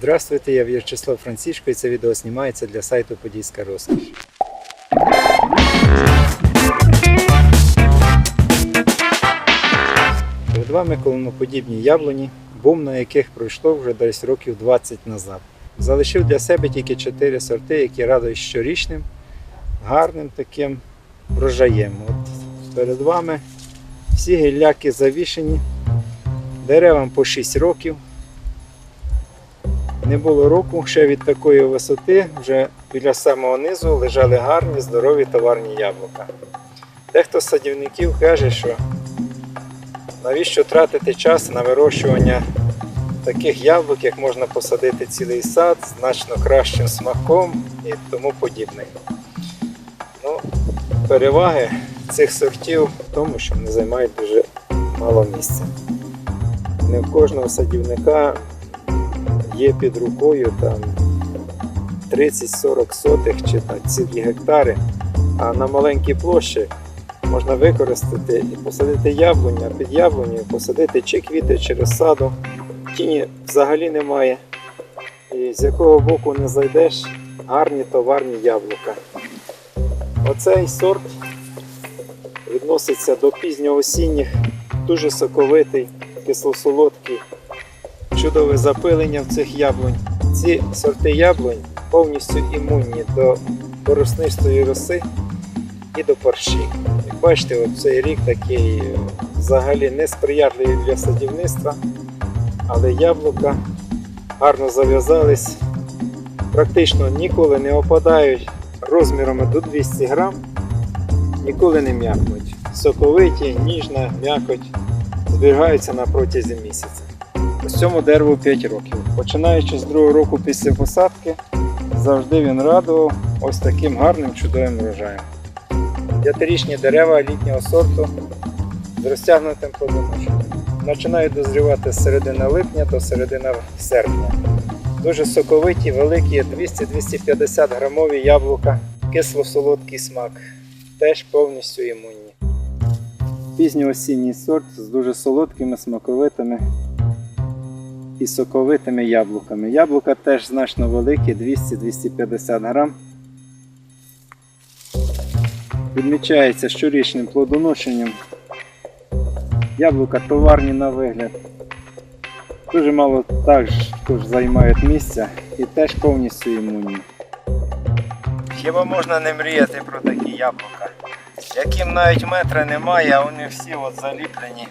Здравствуйте, я В'ячеслав Францішко і це відео знімається для сайту Подільська розкіш. Перед вами колоноподібні яблуні, бум на яких пройшло вже десь років 20 назад. Залишив для себе тільки 4 сорти, які радують щорічним, гарним таким врожаєм. От перед вами всі гілляки завішені, деревам по 6 років. Не було року ще від такої висоти, вже біля самого низу лежали гарні, здорові товарні яблука. Дехто з садівників каже, що навіщо тратити час на вирощування таких яблук, як можна посадити цілий сад значно кращим смаком і тому подібне. Ну, переваги цих сортів в тому, що вони займають дуже мало місця. Не в кожного садівника є під рукою там 30-40 сотих чи там, цілі гектари, а на маленькій площі можна використати і посадити яблуню, а під яблунею посадити чи квіти, чи розсаду. Тіні взагалі немає. І з якого боку не зайдеш, гарні товарні яблука. Оцей сорт відноситься до пізньоосінніх, дуже соковитий, кисло-солодкий, чудове запилення в цих яблунь. Ці сорти яблунь повністю імунні до бороснистої роси і до парші. Як бачите, от цей рік такий е, взагалі несприятливий для садівництва, але яблука гарно зав'язались, практично ніколи не опадають розмірами до 200 грам, ніколи не м'якнуть. Соковиті, ніжна, м'якоть зберігаються на протязі місяця. Ось цьому дереву 5 років. Починаючи з другого року після посадки, завжди він радував ось таким гарним чудовим врожаєм. П'ятирічні дерева літнього сорту з розтягнутим плодоношенням. Починають дозрівати з середини липня до середини серпня. Дуже соковиті, великі 200-250 грамові яблука, кисло-солодкий смак, теж повністю імунні. Пізньоосінній сорт з дуже солодкими, смаковитими і соковитими яблуками. Яблука теж значно великі, 200-250 грам. Відмічається щорічним плодоношенням. Яблука товарні на вигляд. Дуже мало також займають місця і теж повністю імунні. Хіба можна не мріяти про такі яблука, яким навіть метра немає, а вони всі от заліплені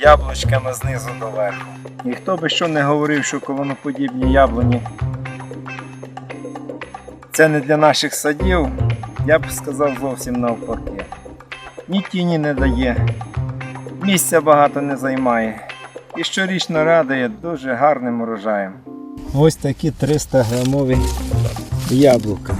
яблучками знизу до верху. Ніхто би що не говорив, що колоноподібні яблуні це не для наших садів, я б сказав зовсім навпаки. Ні тіні не дає, місця багато не займає. І щорічно радує дуже гарним урожаєм. Ось такі 300 грамові яблука.